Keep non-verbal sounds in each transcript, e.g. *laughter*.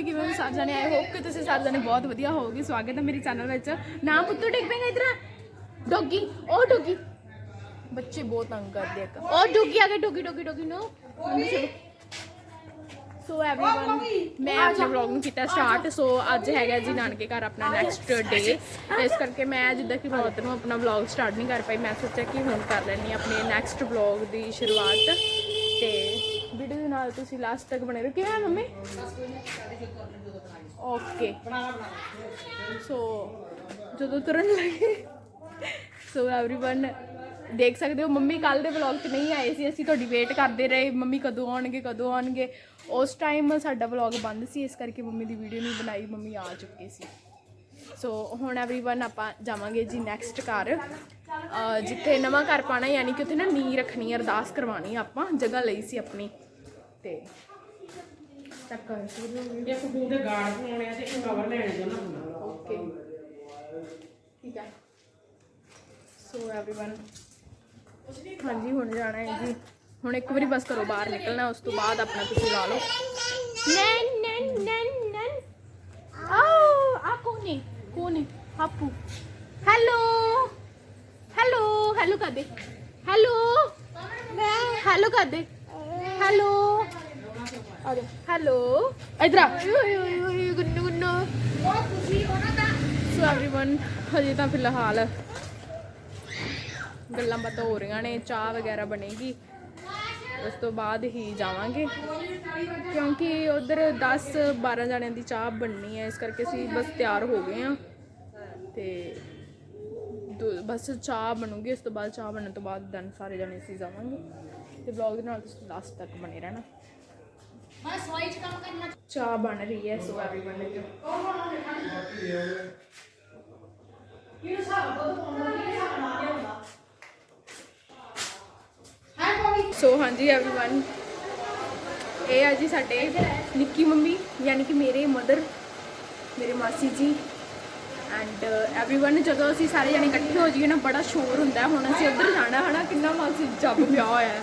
Mummy ਕਿਵੇਂ ਹੋ ਸਾਰੇ ਜਣੇ ਆਏ ਹੋਪ ਕਿ ਤੁਸੀਂ ਸਾਰੇ ਜਣੇ ਬਹੁਤ ਵਧੀਆ ਹੋਵੋਗੇ ਸਵਾਗਤ ਹੈ ਮੇਰੀ ਚੈਨਲ ਵਿੱਚ ਨਾ ਪੁੱਤੂ ਡਿੱਗ ਪੈਗਾ ਇਧਰ ਡੋਗੀ ਉਹ ਡੋਗੀ ਬੱਚੇ ਬਹੁਤ ਤੰਗ ਕਰਦੇ ਆ ਉਹ ਡੋਗੀ ਆ ਗਿਆ doggy doggy doggy no so everyone ਮੈਂ ਆਪਣੇ ਵਲੌਗ ਨੂੰ ਕੀਤਾ ਸਟਾਰਟ ਸੋ ਅੱਜ ਹੈਗਾ ਜੀ ਨਾਨਕੇ ਘਰ ਆਪਣਾ ਨੈਕਸਟ ਡੇ ਇਸ ਕਰਕੇ ਮੈਂ ਜਿੱਦਾਂ ਕਿ ਰਾਤ ਨੂੰ ਆਪਣਾ ਵਲੌਗ ਸਟਾਰਟ ਨਹੀਂ ਕਰ ਪਾਈ ਮੈਂ ਸੋਚਿਆ ਕਿ ਹੁਣ ਕਰ ਲੈਣੀ ਆਪਣੇ ਨੈਕਸਟ ਵਲੌਗ ਦੀ ਸ਼ੁਰੂਆਤ ਤੇ ਵੀਡੀਓ ਦੇ ਨਾਲ ਤੁਸੀਂ ਲਾਸਟ ਤੱਕ ਬਣੇ ਰਹੋ ਕਿਵੇਂ ਆ ਮੰਮੀ ਓਕੇ ਸੋ ਜਦੋਂ ਤੁਰਨ ਲੱਗੇ ਸੋ एवरीवन ਦੇਖ ਸਕਦੇ ਹੋ ਮੰਮੀ ਕੱਲ ਦੇ ਵਲੌਗ 'ਚ ਨਹੀਂ ਆਏ ਸੀ ਅਸੀਂ ਤੁਹਾਡੀ ਵੇਟ ਕਰਦੇ ਰਹੇ ਮੰਮੀ ਕਦੋਂ ਆਉਣਗੇ ਕਦੋਂ ਆਉਣਗੇ ਉਸ ਟਾਈਮ ਸਾਡਾ ਵਲੌਗ ਬੰਦ ਸੀ ਇਸ ਕਰਕੇ ਮੰਮੀ ਦੀ ਵੀਡੀਓ ਨਹੀਂ ਬਣਾਈ ਮੰਮੀ ਆ ਚੁੱਕੇ ਸੀ ਸੋ ਹੁਣ एवरीवन ਆਪਾਂ ਜਾਵਾਂਗੇ ਜੀ ਨੈਕਸਟ ਘਰ ਅਹ ਜਿੱਥੇ ਨਵਾਂ ਘਰ ਪਾਣਾ ਯਾਨੀ ਕਿ ਉੱਥੇ ਨਾ ਨੀ ਰੱਖਣੀ ਅਰਦਾਸ ਕਰਵਾਣੀ ਆਪਾਂ ਜਗ੍ਹਾ ਲਈ ਸੀ ਆਪਣੀ ਤੇ ਚੱਕ ਕਰ ਇੱਕ ਫੋਨ ਦੇ ਗਾਰਡ ਪਾਉਣੇ ਆ ਤੇ ਇੱਕ ਕਵਰ ਲੈਣੇ ਦੋਨਾਂ ਫੋਨਾਂ ਦਾ ਓਕੇ ਠੀਕ ਹੈ ਸੋ एवरीवन ਹਾਂਜੀ ਹੁਣ ਜਾਣਾ ਹੈ ਜੀ ਹੁਣ ਇੱਕ ਵਾਰੀ ਬਸ ਘਰੋਂ ਬਾਹਰ ਨਿਕਲਣਾ ਉਸ ਤੋਂ ਬਾਅਦ ਆਪਣਾ ਤੁਸੀਂ ਲਾ ਲਓ ਨਨ ਨਨ ਨਨ ਨਨ ਆਓ ਆ ਕੋਨੇ ਕੋਨੇ ਹਾਪੂ ਹੈਲੋ ਹੈਲੋ ਹੈਲੋ ਕਰਦੇ ਹੈਲੋ ਹੈਲੋ ਕਰਦੇ ਹੈਲੋ ਆ ਜਾ ਹੈਲੋ ਇਧਰ ਆ ਓਏ ਓਏ ਓਏ ਗੁੰਨੂ ਗੁੰਨੂ ਸੋ एवरीवन ਹਜੇ ਤਾਂ ਫਿਲਹਾਲ ਗੱਲਾਂ ਬਾਤਾਂ ਹੋ ਰਹੀਆਂ ਨੇ ਚਾਹ ਵਗੈਰਾ ਬਣੇਗੀ ਉਸ ਤੋਂ ਬਾਅਦ ਹੀ ਜਾਵਾਂਗੇ ਕਿਉਂਕਿ ਉਧਰ 10 12 ਜਣਿਆਂ ਦੀ ਚਾਹ ਬਣਨੀ ਹੈ ਇਸ ਕਰਕੇ ਅਸੀਂ ਬਸ ਤਿਆਰ ਹੋ ਗਏ ਆ ਤੇ ਦੋ- ਬਸ ਚਾਹ ਬਣੂਗੀ ਉਸ ਤੋਂ ਬਾਅਦ ਚਾਹ ਬਣਨ ਤੋਂ ਬਾਅਦ ਦਨ ਸਾਰੇ ਜਣੇ ਅਸੀਂ ਜਾਵਾਂਗੇ ਤੇ ਵਲੌਗ ਦੇ ਨਾਲ ਤੁਸੀਂ ਲਾਸਟ ਤੱਕ ਬਣੇ ਰਹਿਣਾ ਚਾਹ ਬਣ ਰਹੀ ਹੈ ਸੋ एवरीवन ਨੇ ਸੋ ਹਾਂਜੀ एवरीवन ਇਹ ਆ ਜੀ ਸਾਡੇ ਨਿੱਕੀ ਮੰਮੀ ਯਾਨੀ ਕਿ ਮੇਰੇ ਮਦਰ ਮੇਰੇ ਮਾਸੀ ਜੀ ਐਂਡ एवरीवन ਜਦੋਂ ਅਸੀਂ ਸਾਰੇ ਜਣੇ ਇਕੱਠੇ ਹੋ ਜਾਈਏ ਨਾ ਬੜਾ ਸ਼ੋਰ ਹੁੰਦਾ ਹੈ। ਹੁਣ ਅਸੀਂ ਉੱਧਰ ਜਾਣਾ ਹਨਾ ਕਿੰਨਾ ਮਾਸੀ ਜੱਬ ਪਿਆ ਹੋਇਆ ਹੈ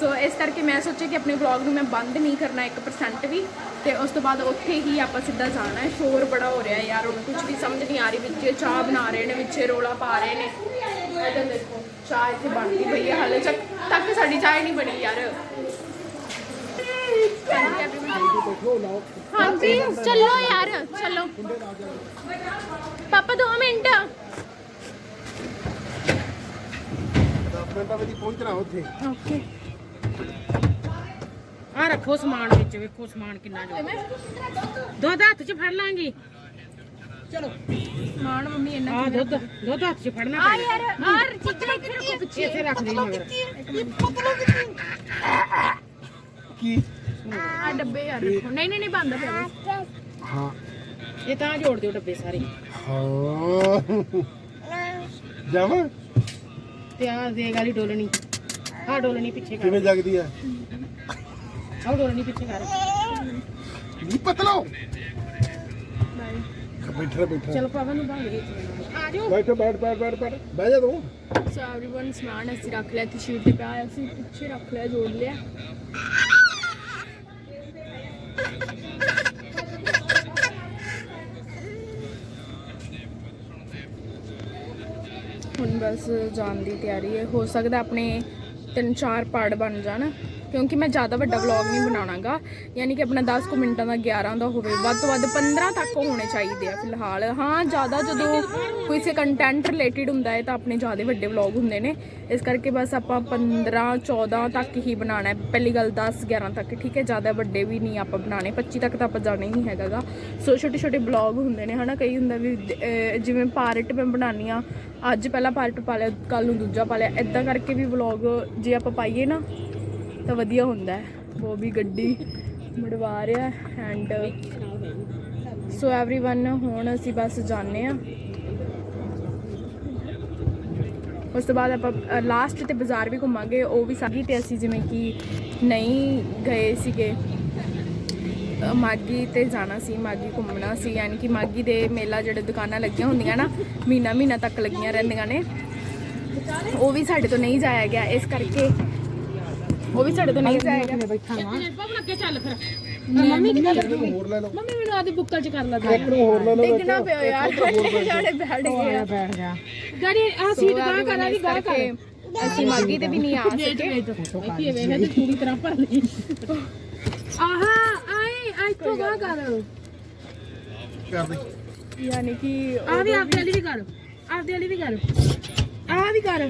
ਸੋ ਇਸ ਕਰਕੇ ਮੈਂ ਸੋਚਿਆ ਕਿ ਆਪਣੇ ਵਲੌਗ ਨੂੰ ਮੈਂ ਬੰਦ ਨਹੀਂ ਕਰਨਾ 1% ਵੀ ਤੇ ਉਸ ਤੋਂ ਬਾਅਦ ਉੱਥੇ ਹੀ ਆਪਾਂ ਸਿੱਧਾ ਜਾਣਾ ਹੈ ਸ਼ੋਰ ਬੜਾ ਹੋ ਰਿਹਾ ਯਾਰ ਹੁਣ ਕੁਝ ਵੀ ਸਮਝ ਨਹੀਂ ਆ ਰਹੀ ਵਿੱਚ ਚਾਹ ਬਣਾ ਰਹੇ ਨੇ ਵਿੱਚ ਰੋਲਾ ਪਾ ਰਹੇ ਨੇ ਇੱਧਰ ਦੇਖੋ ਚਾਹ ਇੱਥੇ ਬਣਦੀ ਪਈ ਹੈ ਹਾਲੇ ਤੱਕ ਤੱਕ ਸਾਡੀ ਚਾਹ ਹੀ ਨਹੀਂ ਬਣੀ ਯਾਰ ਹਾਂਜੀ ਚੱਲੋ ਯਾਰ ਚੱਲੋ। ਪਾਪਾ 2 ਮਿੰਟ। ਮਿੰਟਾਂ ਵਿੱਚ ਪਹੁੰਚਣਾ ਉੱਥੇ। ਓਕੇ। ਆ ਰੱਖੋ ਸਮਾਨ ਵਿੱਚ ਵੇਖੋ ਸਮਾਨ ਕਿੰਨਾ ਜੋ ਦੁੱਧ ਹੱਥ 'ਚ ਫੜ ਲਾਂਗੀ। ਚਲੋ। ਮਾਣ ਮੰਮੀ ਇੰਨਾ ਆ ਦੁੱਧ ਦੁੱਧ ਹੱਥ 'ਚ ਫੜਨਾ ਆ ਯਾਰ ਆਰ ਚੀਜ਼ਾਂ ਇੱਥੇ ਰੱਖੋ। ਪਿੱਛੇ ਇੱਥੇ ਰੱਖ ਦੇ ਮਗਰ। ਕੀ? ਆ ਡੱਬੇ ਯਾਰ ਰੱਖੋ ਨਹੀਂ ਨਹੀਂ ਨਹੀਂ ਬੰਦ ਪਿਆ ਹਾਂ ਇਹ ਤਾਂ ਜੋੜ ਦਿਓ ਡੱਬੇ ਸਾਰੇ ਹਾਂ ਜਾਵਾਂ ਤੇ ਆ ਦੇ ਗਾਲੀ ਡੋਲਣੀ ਆ ਡੋਲਣੀ ਪਿੱਛੇ ਕਰ ਕਿਵੇਂ ਜਗਦੀ ਆ ਆ ਡੋਲਣੀ ਪਿੱਛੇ ਕਰ ਨਹੀਂ ਪਤਲੋ ਬੈਠਾ ਬੈਠਾ ਚਲੋ ਪਾਪਾ ਨੂੰ ਭੰਗ ਗਈ ਆ ਜਾਓ ਬੈਠ ਬੈਠ ਬੈਠ ਬੈਠ ਬੈਠ ਬਹਿ ਜਾ ਤੂੰ ਸੋ एवरीवन ਸਮਾਨ ਅਸੀਂ ਰੱਖ ਲਿਆ ਤੇ ਸ਼ੀਟ ਤੇ ਪਿਆ ਹੋਇਆ ਸੀ ਪਿੱਛੇ ਰੱਖ ਲਿਆ ਜੋੜ ਲਿਆ ਹੁਣ ਬਸ ਜਾਣ ਦੀ ਤਿਆਰੀ ਹੈ। ਹੋ ਸਕਦਾ ਆਪਣੇ ਤਿੰਨ ਚਾਰ ਪਾਰਟ ਬਣ ਜਾਣ। ਕਿਉਂਕਿ ਮੈਂ ਜ਼ਿਆਦਾ ਵੱਡਾ ਵਲੌਗ ਨਹੀਂ ਬਣਾਉਣਾਗਾ। ਯਾਨੀ ਕਿ ਆਪਣਾ 10 ਕੁ ਮਿੰਟਾਂ ਦਾ 11 ਦਾ ਹੋਵੇ, ਵੱਧ ਤੋਂ ਵੱਧ 15 ਤੱਕ ਹੋਣੇ ਚਾਹੀਦੇ ਆ ਫਿਲਹਾਲ। ਹਾਂ, ਜ਼ਿਆਦਾ ਜਦੋਂ ਕੋਈ ਸੇ ਕੰਟੈਂਟ ਰਿਲੇਟਡ ਹੁੰਦਾ ਹੈ ਤਾਂ ਆਪਣੇ ਜ਼ਿਆਦਾ ਵੱਡੇ ਵਲੌਗ ਹੁੰਦੇ ਨੇ। ਇਸ ਕਰਕੇ ਬਸ ਆਪਾਂ 15 14 ਤੱਕ ਹੀ ਬਣਾਉਣਾ ਹੈ। ਪਹਿਲੀ ਗੱਲ 10 11 ਤੱਕ, ਠੀਕ ਹੈ? ਜ਼ਿਆਦਾ ਵੱਡੇ ਵੀ ਨਹੀਂ ਆਪਾਂ ਬਣਾਉਣੇ। 25 ਤੱਕ ਤਾਂ ਆਪਾਂ ਜਾਣਾ ਹੀ ਨਹੀਂ ਹੈਗਾਗਾ। ਸੋ ਛੋਟੇ ਛੋਟੇ ਵਲੌਗ ਹੁੰਦੇ ਨੇ, ਹਨਾ? ਕਈ ਹੁੰਦਾ ਵੀ ਜਿਵੇਂ ਪਾਰਟ ਮੈਂ ਬਣਾਉਣੀ ਆ, ਅੱਜ ਪਹਿਲਾ ਪਾਰਟ ਪਾ ਲਿਆ ਕੱਲ ਨੂੰ ਦੂਜਾ ਪਾ ਲਿਆ। ਇਦਾਂ ਕਰਕੇ ਵੀ ਵਲੌਗ ਜੇ ਆਪਾਂ ਪਾਈਏ ਨਾ ਤਾਂ ਵਧੀਆ ਹੁੰਦਾ ਹੈ ਉਹ ਵੀ ਗੱਡੀ ਮੜਵਾ ਰਿਹਾ ਐਂਡ ਸੋ एवरीवन ਹੁਣ ਅਸੀਂ ਬਸ ਜਾਣੇ ਆ ਉਸ ਤੋਂ ਬਾਅਦ ਆਪਾਂ ਲਾਸਟ ਤੇ ਬਾਜ਼ਾਰ ਵੀ ਘੁੰਮਾਂਗੇ ਉਹ ਵੀ ਸਾਰੀ ਤੇ ਅਸੀਂ ਜਿਵੇਂ ਕਿ ਨਹੀਂ ਗਏ ਸੀਗੇ ਅ, ਮਾਗੀ ਤੇ ਜਾਣਾ ਸੀ ਮਾਗੀ ਘੁੰਮਣਾ ਸੀ ਯਾਨੀ ਕਿ ਮਾਗੀ ਦੇ ਮੇਲਾ ਜਿਹੜੇ ਦੁਕਾਨਾਂ ਲੱਗੀਆਂ ਹੁੰਦੀਆਂ ਨਾ ਮਹੀਨਾ ਮਹੀਨਾ ਤੱਕ ਲੱਗੀਆਂ ਰਹਿੰਦੀਆਂ ਨੇ ਉਹ ਵੀ ਸਾਡੇ ਤੋਂ ਨਹੀਂ ਜਾਇਆ ਗਿਆ ਇਸ ਕਰਕੇ ਉਹ ਵੀ ਸਾਡੇ ਤੋਂ ਨਹੀਂ ਗਿਆ ਬੈਠਾ ਵਾਂ। ਪਾਪਾ ਅੱਗੇ ਚੱਲ ਫਿਰ। ਮੰਮੀ ਕਿੱਥੇ ਨੂੰ ਹੋਰ ਲੈ ਲਓ। ਮੰਮੀ ਮੈਨੂੰ ਆਦੀ ਬੁੱਕਲ ਚ ਕਰ ਲਾ ਦੇ। ਇੱਕ ਨੂੰ ਹੋਰ ਲੈ ਲਓ ਡਿੱਗਣਾ ਪਿਆ ਯਾਰ ਜਾਣੇ ਬੈਠ। ਗਏ ਆ ਬੈਠ ਜਾ। ਡੈਡੀ ਆ ਸੀਟ ਗਾਹ ਕਰਾਂ ਦੀ ਗਾਹ ਕਰ। ਅਸੀਂ ਮਾਗੀ ਤੇ ਵੀ ਨਹੀਂ ਆ ਸਕੇ। ਇੱਥੇ ਵੇਖ ਤੇ ਪੂਰੀ ਤਰ੍ਹਾਂ ਭਰ ਲਈ। ਆਹਾ ਆਏ ਆ ਇੱਥੋਂ ਗਾਹ ਕਰ। ਕਰ ਦੇ ਯਾਨੀ ਕਿ ਆ ਵੀ ਆਪਦੇ ਵਾਲੀ ਵੀ ਕਰ। ਆਪਦੇ ਵਾਲੀ ਵੀ ਕਰ। ਆ ਵੀ ਕਰ।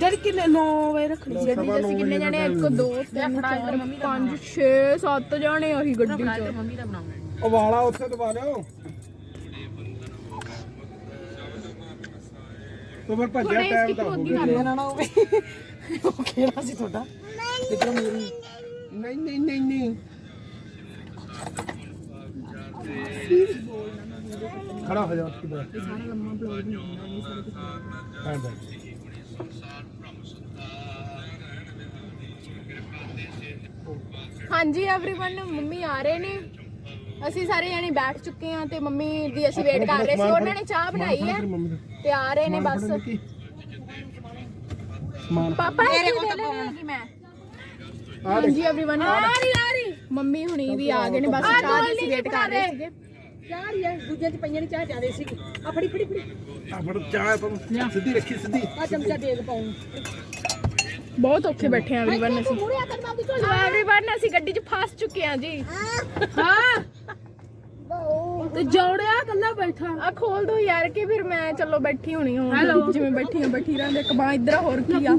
ਜਦ ਕਿੰਨੇ 9 ਵਜੇ ਰੱਖਣੀ ਗੱਡੀ 'ਚ ਅਸੀਂ ਕਿੰਨੇ ਜਾਣੇ 1 2 3 4 5 6 7 ਜਾਣੇ ਅਸੀਂ ਗੱਡੀ 'ਚ। ਮੰਮੀ ਦਾ ਉਹ ਵਾਲਾ ਉੱਥੇ ਦਬਾ ਲਿਓ। ਤੂੰ ਫਿਰ ਭੱਜਿਆ ਟਾਈਮ ਤਾਂ ਹੋ ਗਿਆ। ਨਾ ਹੋਵੇ ਉਹ ਕਿਹੜਾ ਸੀ ਤੁਹਾਡਾ। ਇਧਰ ਮੇਰੀ। ਨਹੀਂ ਨਹੀਂ ਨਹੀਂ ਨਹੀਂ। ਖੜਾ ਹੋ ਜਾ ਉਸ ਦੀ ਬਾਤ ਸਾਰਾ ਲੰਮਾ ਬਲੌਗ ਨਹੀਂ ਹੁੰਦਾ ਨਹੀਂ ਸਾਰੇ ਹਾਂ ਬਸ ਹਾਂਜੀ एवरीवन ਮੰਮੀ ਆ ਰਹੇ ਨੇ ਅਸੀਂ ਸਾਰੇ ਜਾਣੇ ਬੈਠ ਚੁੱਕੇ ਹਾਂ ਤੇ ਮੰਮੀ ਦੀ ਅਸੀਂ ਵੇਟ ਕਰ ਰਹੇ ਸੀ ਉਹਨਾਂ ਨੇ ਚਾਹ ਬਣਾਈ ਹੈ ਮੰਮੀ ਦਾ ਤੇ ਆ ਰਹੇ ਨੇ ਬਸ ਕੀ ਸਮਾਨ ਪਾਪਾ ਇਹ ਕੀ ਦੇ ਲੈਣਗੇ ਮੈਂ ਹਾਂਜੀ एवरीवन ਆ ਰਹੀ ਆ ਰਹੀ ਮੰਮੀ ਹੁਣੀ ਵੀ ਆ ਗਏ ਨੇ ਬਸ ਚਾਹ ਦੀ ਅਸੀਂ ਵੇਟ ਕਰ ਰਹੇ ਸੀਗੇ ਬਹੁਤ ਔਖੇ ਬੈਠੇ ਆ ਐਵਰੀਵਨ ਅਸੀਂ। ਐਵਰੀਵਨ ਅਸੀਂ ਗੱਡੀ 'ਚ ਫਸ ਚੁੱਕੇ ਆ ਜੀ। ਤੇ ਜੋੜਿਆ ਕੱਲਾ ਬੈਠਾ। ਆ ਖੋਲ ਦੋ ਯਾਰ ਕਿ ਫਿਰ ਮੈਂ ਚਲੋ ਬੈਠੀ ਹੋਣੀ ਹੁਣ ਜਿਵੇਂ ਬੈਠੀ ਆ ਬੈਠੀ ਰਹਿੰਦੇ ਕਬਾਂ ਇਧਰ ਹੋਰ ਕੀ ਆ?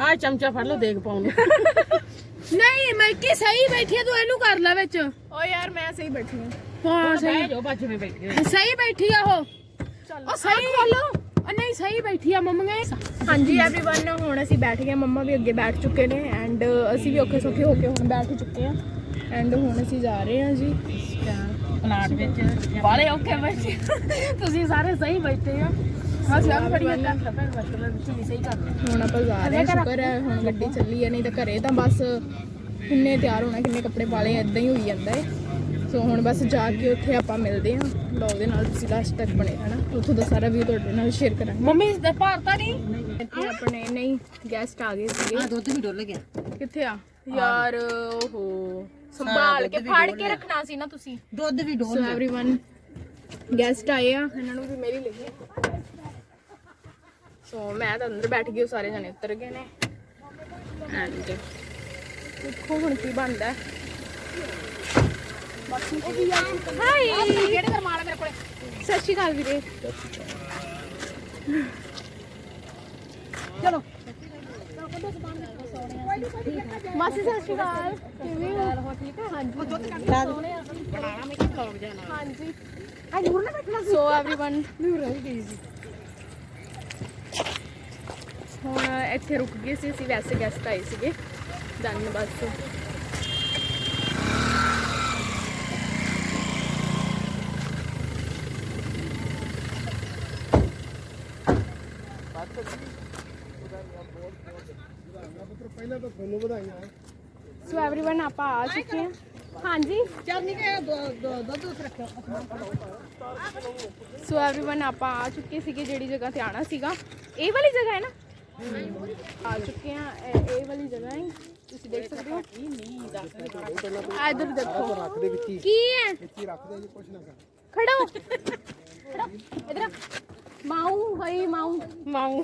ਆ ਚਮਚਾ ਫੜ ਲਓ ਦੇਖ ਪਾਉਣ *laughs* ਨਹੀਂ ਮੈਂ ਕਿ ਸਹੀ ਬੈਠੀ ਤੂੰ ਇਹਨੂੰ ਕਰ ਲੈ ਵਿੱਚ। ਓ ਯਾਰ ਮੈਂ ਸਹੀ ਬੈਠੀ ਆ। ਹਾਂ ਸਹੀ ਜੋ ਬਾਜੂ ਵਿੱਚ ਬੈਠੀ ਸਹੀ ਬੈਠੀ ਆ ਉਹ ਉਹ ਸਹੀ ਖੋਲੋ ਉਹ ਨਹੀਂ ਸਹੀ ਬੈਠੀ ਆ ਮੰਮੀਆਂ ਹਾਂਜੀ एवरीवन ਹੁਣ ਅਸੀਂ ਬੈਠ ਗਏ ਮੰਮਾ ਵੀ ਅੱਗੇ ਬੈਠ ਚੁੱਕੇ ਨੇ ਐਂਡ ਅਸੀਂ ਵੀ ਔਖੇ ਸੌਖੇ ਹੋ ਕੇ ਹੁਣ ਬੈਠ ਚੁੱਕੇ ਹਾਂ ਐਂਡ ਹੁਣ ਅਸੀਂ ਜਾ ਰਹੇ ਹਾਂ ਜੀ ਪਲਾਟ ਵਿੱਚ ਵਾਲੇ ਓਕੇ ਬੈਠੇ ਤੁਸੀਂ ਸਾਰੇ ਸਹੀ ਬੈਠੇ ਆ ਅਸੀਂ ਆਪ ਫੜੀਆਂ ਕਰ ਫਿਰ ਬਸ ਤੁਸੀਂ ਸਹੀ ਕਰ ਲਓ ਹੁਣ ਆਪਾਂ ਜਾ ਰਹੇ ਹਾਂ ਸ਼ੁਕਰ ਹੈ ਹੁਣ ਗੱਡੀ ਚੱਲੀ ਹੈ ਨਹੀਂ ਤਾਂ ਘਰੇ ਤਾਂ ਬਸ ਕਿੰਨੇ ਤਿਆਰ ਹੋਣਾ ਕਿੰਨੇ ਕੱਪੜੇ ਪਾਲੇ ਇਦਾਂ ਹੀ ਹੋਈ ਜਾਂਦਾ ਹੈ ਸੋ ਹੁਣ ਬਸ ਜਾ ਕੇ ਉੱਥੇ ਆਪਾਂ ਮਿਲਦੇ ਹਾਂ ਬਲੌਗ ਦੇ ਨਾਲ ਤੁਸੀਂ ਲਾਸਟ ਤੱਕ ਬਣੇ ਰਹਿਣਾ ਉੱਥੋਂ ਦਾ ਸਾਰਾ ਵੀ ਤੁਹਾਡੇ ਨਾਲ ਸ਼ੇਅਰ ਕਰਾਂਗੇ ਮੰਮੀ ਦੇ ਭਾਰਤਾ ਨਹੀਂ ਇੱਥੇ ਆਪਣੇ ਨਹੀਂ ਗੈਸਟ ਆ ਗਏ ਸੀਗੇ ਦੁੱਧ ਵੀ ਡੁੱਲ ਗਿਆ ਕਿੱਥੇ ਆ ਯਾਰ ਓਹੋ ਸੰਭਾਲ ਕੇ ਫੜ ਕੇ ਰੱਖਣਾ ਸੀ ਨਾ ਤੁਸੀਂ ਦੁੱਧ ਵੀ ਸੋ एवरीवन ਗੈਸਟ ਆਏ ਆ ਇਹਨਾਂ ਨੂੰ ਵੀ ਮੇਰੀ ਲੱਗੀ ਸੋ ਮੈਂ ਤਾਂ ਅੰਦਰ ਬੈਠ ਗਈ ਉਹ ਸਾਰੇ ਜਣੇ ਉੱਤਰ ਗਏ ਨੇ ਐਂਡ ਦੇਖੋ ਹੁਣ ਕੀ ਬਣਦਾ ਬਾਕੀ ਹਾਈ ਕਿਹੜੇ ਘਰ ਮਾਲਾ ਮੇਰੇ ਕੋਲੇ ਸਤਿ ਸ਼੍ਰੀ ਅਕਾਲ ਵੀਰੇ ਚਲੋ ਮਾਸੀ ਸਤਿ ਸ਼੍ਰੀ ਅਕਾਲ ਕਿਵੇਂ ਹੋ ਠੀਕ ਹੈ ਹਾਂਜੀ ਬਣਾਣਾ ਮੈਂ ਕਿ ਬਲੌਗ ਜਾਣਾ ਹਾਂਜੀ ਆ ਨੂਰ ਨਾ ਬੈਠਣਾ ਸੋ एवरीवन ਨੂਰ ਰਹਿ ਗਈ ਸੀ ਹੁਣ ਇੱਥੇ ਰੁਕ ਗਏ ਸੀ ਅਸੀਂ ਵੈਸੇ ਗੈਸਟ ਆਏ ਸੀਗੇ ਦਨ ਬਸ ਤੁਹਾਨੂੰ ਵਧਾਈਆਂ ਸੋ एवरीवन ਆਪਾਂ ਆ ਚੁੱਕੇ ਹਾਂ ਹਾਂਜੀ ਚਰਨੀ ਕੇ ਦੁੱਧ ਉਸ ਰੱਖਿਓ ਸੋ एवरीवन ਆਪਾਂ ਆ ਚੁੱਕੇ ਸੀਗੇ ਜਿਹੜੀ ਜਗ੍ਹਾ ਤੇ ਆਣਾ ਸੀਗਾ ਇਹ ਵਾਲੀ ਜਗ੍ਹਾ ਹੈ ਨਾ ਆ ਚੁੱਕੇ ਹਾਂ ਇਹ ਇਹ ਵਾਲੀ ਜਗ੍ਹਾ ਹੈ ਤੁਸੀਂ ਦੇਖ ਸਕਦੇ ਹੋ ਆ ਇੱਧਰ ਦੇਖੋ ਰੱਖ ਦੇ ਵਿੱਚ ਹੀ ਕੀ ਹੈ ਵਿੱਚ ਹੀ ਰੱਖ ਦੇ ਜੀ ਕੁਛ ਨਾ ਕਰ ਖੜੋ ਖੜੋ ਇਧਰ ਆ। ਮਾਊ ਭਾਈ ਮਾਊ ਮਾਉ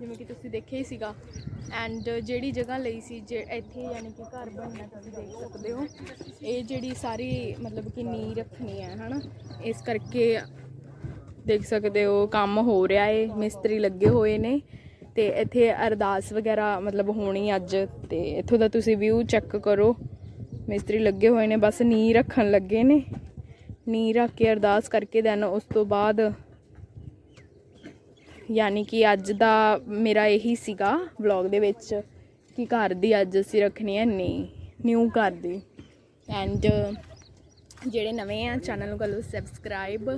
ਜਿਵੇਂ ਕਿ ਤੁਸੀਂ ਦੇਖਿਆ ਹੀ ਸੀਗਾ। ਐਂਡ ਜਿਹੜੀ ਜਗ੍ਹਾ ਲਈ ਸੀ, ਜੇ ਇੱਥੇ ਯਾਨੀ ਕਿ ਘਰ ਬਣਨਾ ਤੁਸੀਂ ਦੇਖ ਸਕਦੇ ਹੋ। ਇਹ ਜਿਹੜੀ ਸਾਰੀ ਮਤਲਬ ਕਿ ਨੀ ਰੱਖਣੀ ਹੈ, ਹਨਾ। ਇਸ ਕਰਕੇ ਦੇਖ ਸਕਦੇ ਹੋ, ਕੰਮ ਹੋ ਰਿਹਾ ਏ, ਮਿਸਤਰੀ ਲੱਗੇ ਹੋਏ ਨੇ। ਤੇ ਇੱਥੇ ਅਰਦਾਸ ਵਗੈਰਾ ਮਤਲਬ ਹੋਣੀ ਅੱਜ, ਤੇ ਇੱਥੋਂ ਦਾ ਤੁਸੀਂ ਵਿਊ ਚੈੱਕ ਕਰੋ। ਮਿਸਤਰੀ ਲੱਗੇ ਹੋਏ ਨੇ, ਬਸ ਨੀ ਰੱਖਣ ਲੱਗੇ ਨੇ। ਨੀ ਰੱਖ ਕੇ ਅਰਦਾਸ ਕਰਕੇ ਦੈਨ ਉਸ ਤੋਂ ਬਾਅਦ ਯਾਨੀ ਕਿ ਅੱਜ ਦਾ ਮੇਰਾ ਇਹੀ ਸੀਗਾ ਵਲੌਗ ਦੇ ਵਿੱਚ ਕਿ ਘਰ ਦੀ ਅੱਜ ਅਸੀਂ ਰੱਖਣੀ ਹੈ ਨਹੀਂ ਨਿਊ ਘਰ ਦੀ। ਐਂਡ ਜਿਹੜੇ ਨਵੇਂ ਆ ਚੈਨਲ ਨੂੰ ਕਰ ਲਓ ਸਬਸਕ੍ਰਾਈਬ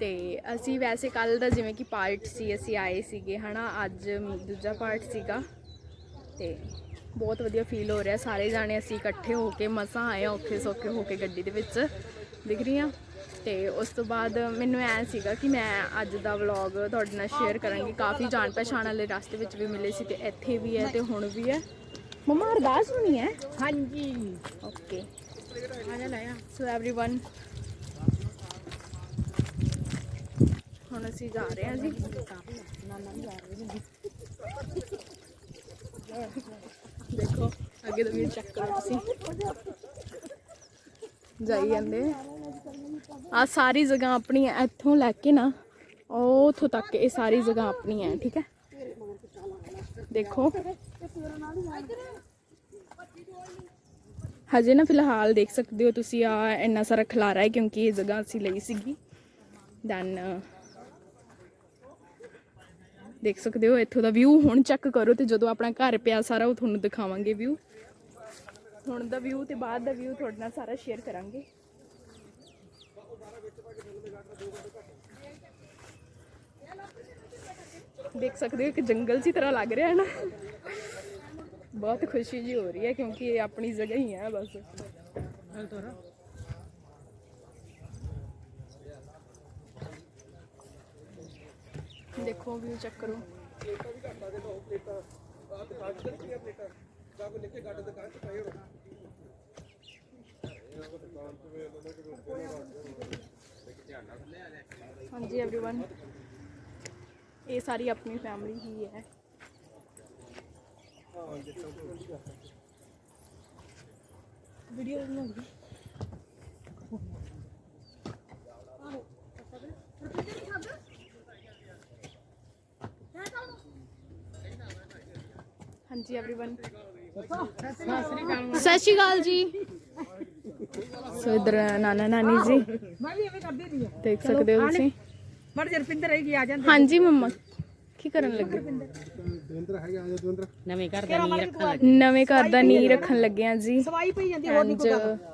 ਤੇ ਅਸੀਂ ਵੈਸੇ ਕੱਲ ਦਾ ਜਿਵੇਂ ਕਿ ਪਾਰਟ ਸੀ, ਅਸੀਂ ਆਏ ਸੀਗੇ, ਹਨਾ, ਅੱਜ ਦੂਜਾ ਪਾਰਟ ਸੀਗਾ। ਤੇ ਬਹੁਤ ਵਧੀਆ ਫੀਲ ਹੋ ਰਿਹਾ, ਸਾਰੇ ਜਾਣੇ ਅਸੀਂ ਇਕੱਠੇ ਹੋ ਕੇ ਮਸਾਂ ਆਏ ਆ ਔਖੇ ਸੌਖੇ ਹੋ ਕੇ ਗੱਡੀ ਦੇ ਵਿੱਚ। ਦਿਖ ਰਹੀ ਰਹੀਆਂ ਤੇ ਉਸ ਤੋਂ ਬਾਅਦ ਮੈਨੂੰ ਐ ਸੀਗਾ ਕਿ ਮੈਂ ਅੱਜ ਦਾ ਵਲੌਗ ਤੁਹਾਡੇ ਨਾਲ ਸ਼ੇਅਰ ਕਰਾਂਗੀ ਕਾਫੀ ਜਾਣ ਪਛਾਣ ਵਾਲੇ ਰਸਤੇ ਵਿੱਚ ਵੀ ਮਿਲੇ ਸੀ ਤੇ ਇੱਥੇ ਵੀ ਹੈ ਤੇ ਹੁਣ ਵੀ ਹੈ ਮਮਾ ਅਰਦਾਸ ਹੋਣੀ ਹੈ ਹਾਂਜੀ ਓਕੇ ਆ ਜਾ ਲਾਇਆ ਸੋ एवरीवन ਹੁਣ ਅਸੀਂ ਜਾ ਰਹੇ ਹਾਂ ਜੀ ਦੇਖੋ ਅੱਗੇ ਦਾ ਵੀ ਚੈੱਕ ਕਰੋ ਤੁਸੀਂ ਜਾਈ ਜਾਂਦੇ ਆ ਸਾਰੀ ਜਗ੍ਹਾ ਆਪਣੀ ਹੈ, ਇੱਥੋਂ ਲੈ ਕੇ ਨਾ ਉਹ ਉੱਥੋਂ ਤੱਕ ਇਹ ਸਾਰੀ ਜਗ੍ਹਾ ਆਪਣੀ ਹੈ, ਠੀਕ ਹੈ? ਦੇਖੋ। ਹਜੇ ਨਾ ਫਿਲਹਾਲ ਦੇਖ ਸਕਦੇ ਹੋ ਤੁਸੀਂ ਆ ਇੰਨਾ ਸਾਰਾ ਖਲਾਰਾ ਹੈ, ਕਿਉਂਕਿ ਇਹ ਜਗ੍ਹਾ ਅਸੀਂ ਲਈ ਸੀਗੀ। ਦੈਨ ਦੇਖ ਸਕਦੇ ਹੋ, ਇੱਥੋਂ ਦਾ ਵਿਊ ਹੁਣ ਚੈੱਕ ਕਰੋ ਤੇ ਜਦੋਂ ਆਪਣਾ ਘਰ ਪਿਆ ਸਾਰਾ, ਉਹ ਤੁਹਾਨੂੰ ਦਿਖਾਵਾਂਗੇ ਵਿਊ ਹੁਣ ਦਾ ਵਿਊ ਤੇ ਬਾਅਦ ਦਾ ਵਿਊ ਤੁਹਾਡੇ ਨਾਲ ਸਾਰਾ ਸ਼ੇਅਰ ਕਰਾਂਗੇ। ਦੇਖ ਸਕਦੇ ਹੋ ਕਿ ਜੰਗਲ ਦੀ ਤਰ੍ਹਾਂ ਲੱਗ ਰਿਹਾ ਹੈ ਨਾ ਬਹੁਤ ਖੁਸ਼ੀ ਜੀ ਹੋ ਰਹੀ ਹੈ ਕਿਉਂਕਿ ਇਹ ਆਪਣੀ ਜਗ੍ਹਾ ਹੀ ਹੈ ਬਸ ਦੇਖੋ ਵੀ ਚੈੱਕ ਕਰੋ ਹਾਂਜੀ एवरीवन ये सारी अपनी फैमिली ही है। वीडियो हाँ जी एवरीवन सत श्रीकाल जी। सो इधर नाना नानी जी। हाँ। देख सकते हो ਮਰ ਆ ਜਾਂਦੇ ਹਾਂਜੀ ਮੰਮਾ ਕੀ ਕਰਨ ਲੱਗੇ? ਦਵਿੰਦਰ ਹੈਗਾ ਆ ਜਾ ਦਵਿੰਦਰ ਨਵੇਂ ਘਰ ਦਾ ਨੀ ਰੱਖਣ ਨਵੇਂ ਘਰ ਦਾ ਨੀਂਹ ਰੱਖਣ ਲੱਗੇ ਆ ਜੀ। ਸਵਾਈ ਪਈ ਜਾਂਦੀ ਹੋਰ ਨਹੀਂ ਇੰਜ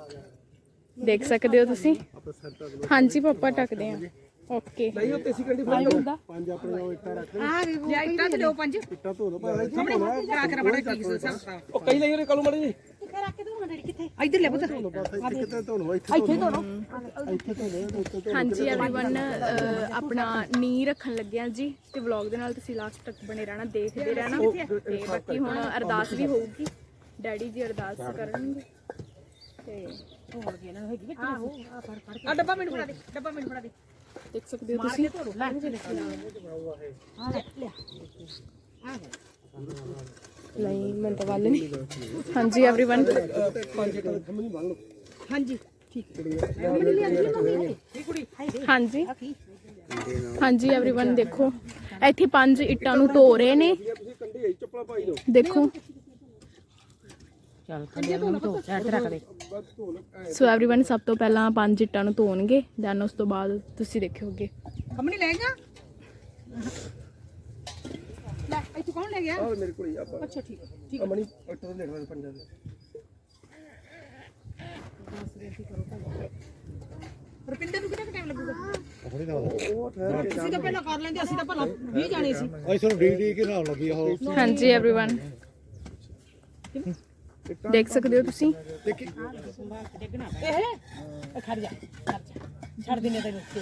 ਦੇਖ ਸਕਦੇ ਹੋ ਤੁਸੀਂ? ਹਾਂਜੀ ਪਾਪਾ ਟੱਕਦੇ ਆ ਓਕੇ। ਨਹੀਂ ਉੱਤੇ ਸੀ ਕੰਡੀ ਆਈ ਹੁੰਦਾ। ਪੰਜ ਆਪਣੇ ਉਹ ਇੱਟਾਂ ਰੱਖ ਆ ਵੀ ਲਿਆ ਇੱਟਾਂ ਤੇ ਲਿਓ ਪੰਜ। ਇੱਟਾਂ ਧੋ ਦੋ ਭਾਵੇਂ ਇੱਥੇ ਲਓ ਕਰਾ ਕੇ ਬੜਾ ਕੀ ਸਸਤਾ ਉਹ ਕਈ ਲਈ ਉਹਨੇ ਕਲੂ ਮੜੀ ਜੀ। ਇੱਧਰ ਲੈ ਪੁੱਤ ਬਸ ਇੱਥੇ ਕਿਤੇ ਧੋ ਲਓ ਇੱਥੇ ਧੋ ਲਓ ਇੱਥੇ ਧੋ ਲਓ ਉੱਤੇ ਧੋ ਹਾਂਜੀ एवरीवन ਆਪਣਾ ਨੀਂਹ ਰੱਖਣ ਲੱਗੇ ਆ ਜੀ ਤੇ ਵਲੌਗ ਦੇ ਨਾਲ ਤੁਸੀਂ ਲਾਸਟ ਤੱਕ ਬਣੇ ਰਹਿਣਾ ਦੇਖਦੇ ਰਹਿਣਾ ਤੇ ਬਾਕੀ ਹੁਣ ਅਰਦਾਸ ਵੀ ਹੋਊਗੀ ਡੈਡੀ ਜੀ ਅਰਦਾਸ ਕਰਨਗੇ ਤੇ ਆਹੋ ਆ ਫੜ ਫੜ ਆ ਡੱਬਾ ਮੈਨੂੰ ਫੜਾ ਦੇ ਡੱਬਾ ਮੈਨੂੰ ਫੜਾ ਦੇ ਦੇਖ ਸਕਦੇ ਹੋ ਤੁਸੀਂ ਲੈ ਆ ਲੈ ਲਿਆ ਨਹੀਂ ਮੈਂ ਤਾਂ ਵੱਲ ਨਹੀਂ ਹਾਂਜੀ एवरीवन ਪੰਜ ਇੱਟਾਂ ਦੇ ਖੰਭ ਨਹੀਂ ਬੰਨ ਲਓ ਹਾਂਜੀ ਠੀਕ ਹਾਂਜੀ ਹਾਂਜੀ एवरीवन ਦੇਖੋ ਇੱਥੇ ਪੰਜ ਇੱਟਾਂ ਨੂੰ ਧੋ ਰਹੇ ਨੇ ਤੁਸੀਂ ਕੰਡੀ ਆਈ ਚੱਪਲਾਂ ਪਾਈ ਲਓ ਦੇਖੋ ਚੱਲ ਕੰਡੇ ਨੂੰ ਧੋ ਸਾਈਡ ਤੇ ਰੱਖ ਦੇ ਬਸ ਧੋ ਲਓ ਸੋ एवरीवन ਸਭ ਤੋਂ ਪਹਿਲਾਂ ਪੰਜ ਇੱਟਾਂ ਨੂੰ ਧੋਣਗੇ ਦੈਨ ਉਸ ਤੋਂ ਬਾਅਦ ਤੁਸੀਂ ਦੇਖੋਗੇ ਕੰਮਣੀ ਲੈਗਾ ਲੈ ਇੱਥੋਂ ਕੌਣ ਲੈ ਗਿਆ ਆਹ ਮੇਰੇ ਕੋਲ ਹੀ ਆ ਅੱਛਾ ਠੀਕ ਠੀਕ ਅਮਣੀ ਇੱਟਾਂ ਦੇ ਲੈਣਾ ਪੰਜਾਂ ਦੇ ਰੁਪਿੰਦਰ ਨੂੰ ਕਿੰਨਾ ਟਾਈਮ ਲੱਗੂਗਾ ਹੁਣੇ ਦਾ ਉਹ ਠਹਿਰ ਕੇ ਅਸੀਂ ਤਾਂ ਪਹਿਲਾਂ ਕਰ ਲੈਂਦੇ ਅਸੀਂ ਤਾਂ ਭਲਾ 20 ਜਾਣੇ ਸੀ ਆਈ ਸਾਨੂੰ ਡੀ ਡੀ ਕੇ ਨਾਲ ਲੱਗੀ ਉਹ ਹਾਂਜੀ एवरीवन ਦੇਖ ਸਕਦੇ ਹੋ ਤੁਸੀਂ ਦੇਖੀ ਇਹ ਇਹ ਖੜ ਜਾ ਖੜ ਜਾ ਛੱਡ ਦਿੰਨੇ ਤੈਨੂੰ ਤੇ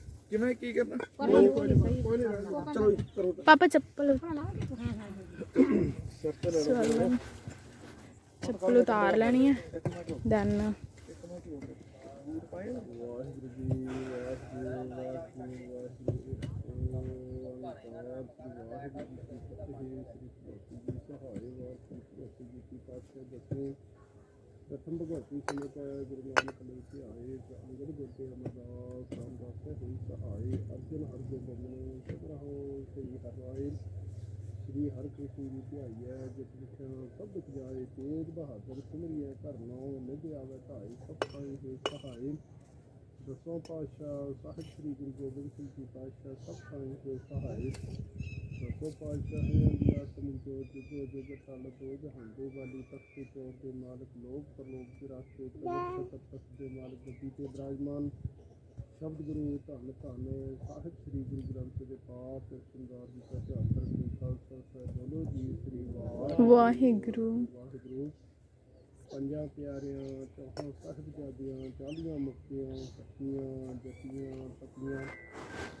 ਕਿਵੇਂ ਕੀ ਕਰਨਾ? ਕੋਈ ਨਹੀਂ ਚਲੋ ਜੀ, ਕਰੋ ਪਾਪਾ ਚੱਪਲ ਸਿਰ ਤੇ ਲੈ ਚਲੋ ਚੱਪਲ ਉਤਾਰ ਲੈਣੀ ਹੈ ਦੈਨ ਪ੍ਰਥਮ ਭਗਵਤੀ ਸਮੇਤ ਗੁਰੂ ਨਾਨਕ ਦੇਵ ਆਏ ਅੰਗਦ ਗੁਰਦੇ ਅਮਰਦਾਸ, ਰਾਮਦਾਸ ਹੋਈ ਸਹਾਈ ਅਰਜਨ ਹਰ ਗੋਬਿੰਦ ਨੂੰ ਸਭਰਹੁ ਸ੍ਰੀ ਹਰਿ ਸ੍ਰੀ ਹਰਿ ਕ੍ਰਿਸ਼ਨ ਜੀ ਧਿਆਈ ਹੈ ਜਿਤ ਲਿਖਿਆ ਸਭ ਦੁਖ ਜਾਏ, ਤੇਜ ਬਹਾਦਰ ਸਿਮਰਿਐ ਘਰ ਨੋ ਨਿਧ ਆਵੇ ਢਾਈ ਸਭ ਪਾਈ ਹੈ ਸਹਾਈ ਦਸੋਂ ਪਾਤਸ਼ਾਹ ਸਾਹਿਬ ਸ੍ਰੀ ਗੁਰੂ ਗੋਬਿੰਦ ਸਿੰਘ ਜੀ ਪਾਤਸ਼ਾਹ ਸਭ ਪਾਈ ਹੈ ਸਹਾਈ ਦਸੋਂ ਪਾਤਸ਼ਾਹ ਹੈ ਅੰਬਿਆ ਤੁਮ ਜੋ ਜੁਗੋ ਜੁਗ ਟਲ ਦੋ ਜਹਾਨ ਦੇ ਵਾਲੀ ਤਖਤੀ ਚੋਰ ਦੇ ਮਾਲਕ ਲੋਕ ਪਰਲੋਕ ਦੇ ਰਾਸਤੇ ਸਤਤ ਤਖਤ ਦੇ ਮਾਲਕ ਗੱਦੀ ਤੇ ਬਿਰਾਜਮਾਨ ਸ਼ਬਦ ਗੁਰੂ ਧੰਨ ਧੰਨ ਸਾਹਿਬ ਸ੍ਰੀ ਗੁਰੂ ਗ੍ਰੰਥ ਦੇ ਪਾਠ ਸਿੰਗਾਰ ਜੀ ਦਾ ਧਿਆਨ ਕਰਕੇ ਖਾਲਸਾ ਸਾਹਿਬ ਬੋਲੋ ਜੀ ਸ੍ਰੀ ਵਾਹਿਗੁਰੂ। ਵਾਹਿਗੁਰੂ। ਪੰਜਾਂ ਪਿਆਰਿਆਂ ਚੌਹਾਂ ਸਾਹਿਬਜ਼ਾਦਿਆਂ ਚਾਲੀਆਂ ਮੁਕਤੀਆਂ ਸਖੀਆਂ ਜਤੀਆਂ ਪਤਨੀਆਂ ਜਿਨ੍ਹਾਂ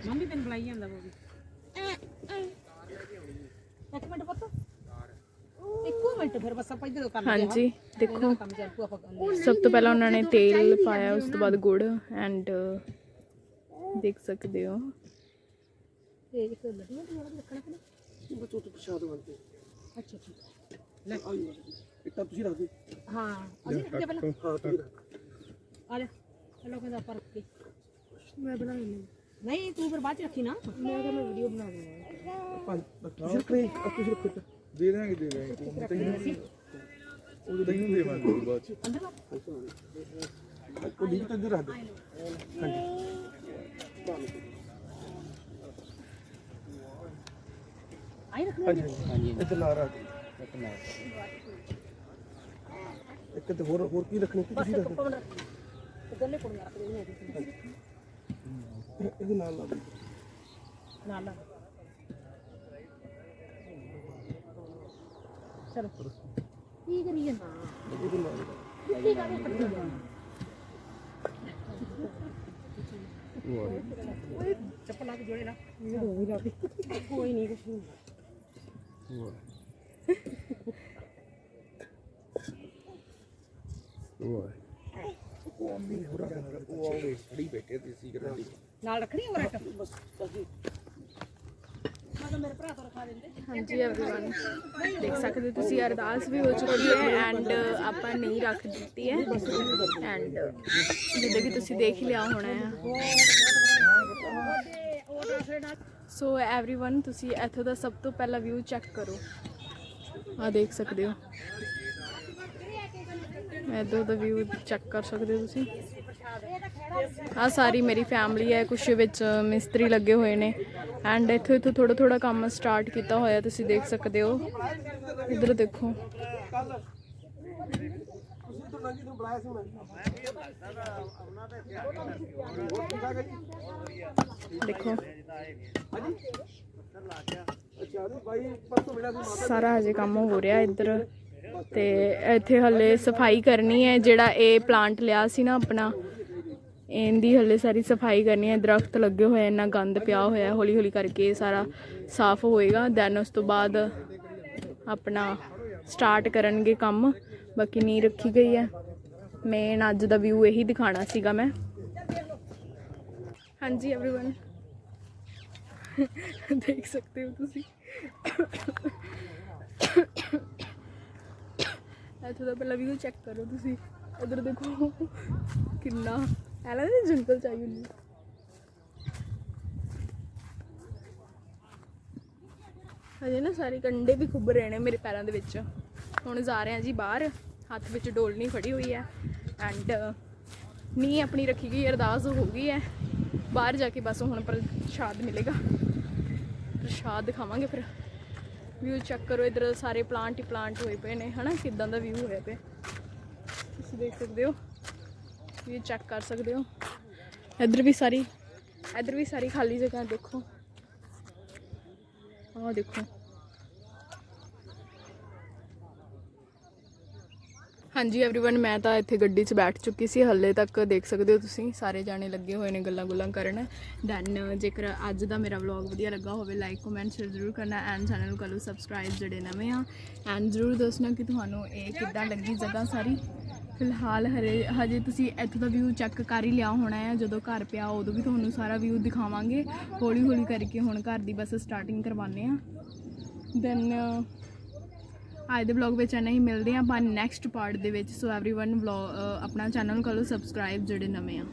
ਮੰਮੀ ਤੈਨੂੰ ਬੁਲਾਈ ਜਾਂਦਾ ਉਹ ਵੀ। ਇੱਕ ਮਿੰਟ ਪੁੱਤ। ਇੱਕੋ ਮਿੰਟ ਫਿਰ ਬਸ ਆਪਾਂ ਇੱਧਰ ਕੰਮ ਹਾਂਜੀ ਦੇਖੋ ਕੰਮ ਚੱਲ ਪੂ ਆਪਾਂ ਗੱਲ ਸਭ ਤੋਂ ਪਹਿਲਾਂ ਉਹਨਾਂ ਨੇ ਤੇਲ ਪਾਇਆ ਉਸ ਤੋਂ ਬਾਅਦ ਗੁੜ ਐਂਡ ਦੇਖ ਸਕਦੇ ਹੋ। ਤੇ ਇੱਕ ਲੱਡੂ ਦੀ ਵਾਲਾ ਵੀ ਰੱਖਣਾ ਕਿ ਨਹੀਂ ਬੱਚੋ ਤੋਂ ਪ੍ਰਸ਼ਾਦ ਬਣਦੇ ਅੱਛਾ ਠੀਕ ਇੱਟਾ ਤੁਸੀਂ ਰੱਖ ਦਿਓ। ਹਾਂ ਅਸੀਂ ਰੱਖਦੇ ਪਹਿਲਾਂ। ਹਾਂ ਤੁਸੀਂ ਰੱਖ ਆ ਜਾ। ਚਲੋ ਕਹਿੰਦਾ ਆਪਾਂ ਰੱਖ ਕੇ ਮੈਂ ਬਣਾ ਲੈਣੀ ਨਹੀਂ ਤੂੰ ਫਿਰ ਬਾਅਦ ਚ ਰੱਖੀ ਨਾ। ਮੈਂ ਅਗਰ ਮੈਂ ਵੀਡੀਓ ਬਣਾ ਦੂੰਗਾ ਪੰਜ ਤੁਸੀਂ ਆ ਤੁਸੀਂ ਰੱਖੋ ਇੱਟਾ ਦੇ ਦੇਾਂਗੇ ਦੇ ਦੇਾਂਗੇ ਤੈਨੂੰ ਉਹ ਤੈਨੂੰ ਦੇਵਾਂਗੇ ਬਾਅਦ ਚ। ਅੰਦਰ ਵਾ ਉਹ ਲੀਕ ਤਾਂ ਇੱਧਰ ਰੱਖ ਦੇ। ਹਾਂਜੀ। ਆਈ ਰੱਖਣਾ ਹਾਂਜੀ ਇੱਧਰ ਲਾ ਰੱਖ ਇੱਕ ਨਾਲ ਇੱਕ ਤੇ ਹੋਰ ਹੋਰ ਕੀ ਰੱਖਣੀ ਤੁਸੀਂ ਰੱਖ ਦਿਓ। ਤੇ ਗੱਲੇ ਕੁੜੀਆਂ ਰੱਖ ਦੇਣੀਆਂ ਇਹਦੇ ਇਹਦੇ ਨਾਲ ਲਾ ਦਿਓ। ਨਾਲ ਨਾਲ ਚਲੋ ਕੀ ਕਰੀ ਜਾਂਦਾ ਇਹਦੇ ਨਾਲ ਕੀ ਕਰੀ ਪੱਟੀ ਚੱਪਲ ਲਾ ਕੇ ਜੋੜੇ ਨਾ ਕੋਈ ਨਹੀਂ ਕੁਛ ਨਹੀਂ ਉਹ ਆਉਂਦੇ ਖੜੀ ਬੈਠੇ ਤੇ ਸੀ ਕਰਾਂਦੀ ਨਾਲ ਰੱਖਣੀ ਹੋਰ ਇੱਕ ਮੈਂ ਤਾਂ ਮੇਰੇ ਭਰਾ ਤੋਂ ਰਖਾ ਦਿੰਦੇ ਹਾਂਜੀ एवरीवन ਦੇਖ ਸਕਦੇ ਹੋ ਤੁਸੀਂ ਅਰਦਾਸ ਵੀ ਹੋ ਚੁੱਕੀ ਹੈ ਐਂਡ ਆਪਾਂ ਨਹੀਂ ਰੱਖ ਦਿੱਤੀ ਹੈ ਐਂਡ ਜਿੱਦਾਂ ਕਿ ਤੁਸੀਂ ਦੇਖ ਹੀ ਲਿਆ ਹੋਣਾ ਹੈ ਸੋ एवरीवन ਤੁਸੀਂ ਇੱਥੋਂ ਦਾ ਸਭ ਤੋਂ ਪਹਿਲਾ ਵਿਊ ਚੈੱਕ ਕਰੋ ਆ ਦੇਖ ਸਕਦੇ ਹੋ ਇੱਧਰ ਦਾ ਵਿਊ ਚੈੱਕ ਕਰ ਸਕਦੇ ਹੋ ਤੁਸੀਂ ਆ ਸਾਰੀ ਮੇਰੀ ਫੈਮਿਲੀ ਹੈ, ਕੁਛ ਵਿੱਚ ਮਿਸਤਰੀ ਲੱਗੇ ਹੋਏ ਨੇ। ਐਂਡ ਇੱਥੋਂ ਇੱਥੋਂ ਥੋੜਾ ਥੋੜਾ ਕੰਮ ਸਟਾਰਟ ਕੀਤਾ ਹੋਇਆ, ਤੁਸੀਂ ਦੇਖ ਸਕਦੇ ਹੋ। ਇੱਧਰ ਦੇਖੋ। ਦੇਖੋ। ਸਾਰਾ ਹਜੇ ਕੰਮ ਹੋ ਰਿਹਾ ਇੱਧਰ। ਤੇ ਇੱਥੇ ਹੱਲੇ ਸਫ਼ਾਈ ਕਰਨੀ ਹੈ, ਜਿਹੜਾ ਇਹ ਪਲਾਂਟ ਲਿਆ ਸੀ ਨਾ ਆਪਣਾ ਇਹਦੀ ਹੱਲੇ ਸਾਰੀ ਸਫਾਈ ਕਰਨੀ ਹੈ ਦਰਖਤ ਲੱਗੇ ਹੋਏ ਆ, ਇੰਨਾ ਗੰਦ ਪਿਆ ਹੋਇਆ ਹੌਲੀ ਹੌਲੀ ਕਰਕੇ ਇਹ ਸਾਰਾ ਸਾਫ਼ ਹੋਏਗਾ ਦੈਨ ਉਸ ਤੋਂ ਬਾਅਦ ਆਪਣਾ ਸਟਾਰਟ ਕਰਨਗੇ ਕੰਮ ਬਾਕੀ ਨੀ ਰੱਖੀ ਗਈ ਹੈ ਮੇਨ ਅੱਜ ਦਾ ਵਿਊ ਇਹੀ ਦਿਖਾਣਾ ਸੀਗਾ ਮੈਂ ਹਾਂਜੀ एवरीवन ਦੇਖ ਸਕਦੇ ਹੋ ਤੁਸੀਂ ਇੱਥੋਂ ਦਾ ਪਹਿਲਾਂ ਵੀਊ ਚੈੱਕ ਕਰੋ ਤੁਸੀਂ ਇਧਰ ਦੇਖੋ ਕਿੰਨਾ ਐਲਾ ਦੇ ਜੰਗਲ ਚਾਹੀ ਹਜੇ ਨਾ ਸਾਰੇ ਕੰਡੇ ਵੀ ਖੁੱਬ ਰਹੇ ਨੇ ਮੇਰੇ ਪੈਰਾਂ ਦੇ ਵਿੱਚ। ਹੁਣ ਜਾ ਰਹੇ ਹਾਂ ਜੀ ਬਾਹਰ। ਹੱਥ ਵਿੱਚ ਡੋਲਣੀ ਫੜੀ ਹੋਈ ਹੈ। ਐਂਡ ਨੀ ਆਪਣੀ ਰੱਖੀ ਗਈ, ਅਰਦਾਸ ਹੋ ਗਈ ਹੈ। ਬਾਹਰ ਜਾ ਕੇ ਬਸ ਹੁਣ ਪ੍ਰਸ਼ਾਦ ਮਿਲੇਗਾ। ਪ੍ਰਸ਼ਾਦ ਖਾਵਾਂਗੇ ਫਿਰ। ਵਿਊ ਚੈੱਕ ਕਰੋ, ਇਧਰ ਸਾਰੇ ਪਲਾਂਟ ਹੀ ਪਲਾਂਟ ਹੋਏ ਪਏ ਨੇ, ਹਨਾ? ਕਿਦਾਂ ਦਾ ਵਿਊ ਹੋਇਆ ਪਿਆ। ਤੁਸੀਂ ਦੇਖ ਸਕਦੇ ਹੋ। ਵਿਊ ਚੈੱਕ ਕਰ ਸਕਦੇ ਹੋ ਇਧਰ ਵੀ ਸਾਰੀ ਇਧਰ ਵੀ ਸਾਰੀ ਖਾਲੀ ਜਗ੍ਹਾ ਦੇਖੋ ਆਹ ਦੇਖੋ ਹਾਂਜੀ एवरीवन ਮੈਂ ਤਾਂ ਇੱਥੇ ਗੱਡੀ 'ਚ ਬੈਠ ਚੁੱਕੀ ਸੀ ਹੱਲੇ ਤੱਕ ਦੇਖ ਸਕਦੇ ਹੋ ਤੁਸੀਂ ਸਾਰੇ ਜਾਣੇ ਲੱਗੇ ਹੋਏ ਨੇ ਗੱਲਾਂ ਗੁੱਲਾਂ ਕਰਨ ਦੈਨ ਜੇਕਰ ਅੱਜ ਦਾ ਮੇਰਾ ਵਲੌਗ ਵਧੀਆ ਲੱਗਾ ਹੋਵੇ ਲਾਈਕ ਕਮੈਂਟ ਸ਼ੇਅਰ ਜ਼ਰੂਰ ਕਰਨਾ ਐਂਡ ਚੈਨਲ ਨੂੰ ਕਰ ਲਓ ਸਬਸਕ੍ਰਾਈਬ ਜਿਹੜੇ ਨਵੇਂ ਆ ਐਂਡ ਜ਼ਰੂਰ ਦੱਸਣਾ ਕਿ ਤੁਹਾਨੂੰ ਇਹ ਕਿੱਦਾਂ ਲੱਗੀ ਜਗ੍ਹਾ ਸਾਰੀ ਫਿਲਹਾਲ ਹਰੇ ਹਜੇ ਤੁਸੀਂ ਇੱਥੋਂ ਦਾ ਵਿਊ ਚੈੱਕ ਕਰ ਹੀ ਲਿਆ ਹੋਣਾ ਹੈ ਜਦੋਂ ਘਰ ਪਿਆ ਉਦੋਂ ਵੀ ਤੁਹਾਨੂੰ ਸਾਰਾ ਵਿਊ ਦਿਖਾਵਾਂਗੇ ਹੌਲੀ ਹੌਲੀ ਕਰਕੇ ਹੁਣ ਘਰ ਦੀ ਬਸ ਸਟਾਰਟਿੰਗ ਕਰਵਾਉਂਦੇ ਆ ਦੈਨ ਅੱਜ ਦੇ ਵਲੌਗ ਵਿੱਚ ਇੰਨਾ ਹੀ ਮਿਲਦੇ ਹਾਂ ਆਪਾਂ ਨੈਕਸਟ ਪਾਰਟ ਦੇ ਵਿੱਚ ਸੋ एवरीवन ਵਲੌਗ ਆਪਣਾ ਚੈਨਲ ਨੂੰ ਕਰ ਲਓ ਸਬਸਕ੍ਰਾਈਬ ਜਿਹੜੇ ਨਵੇਂ ਆ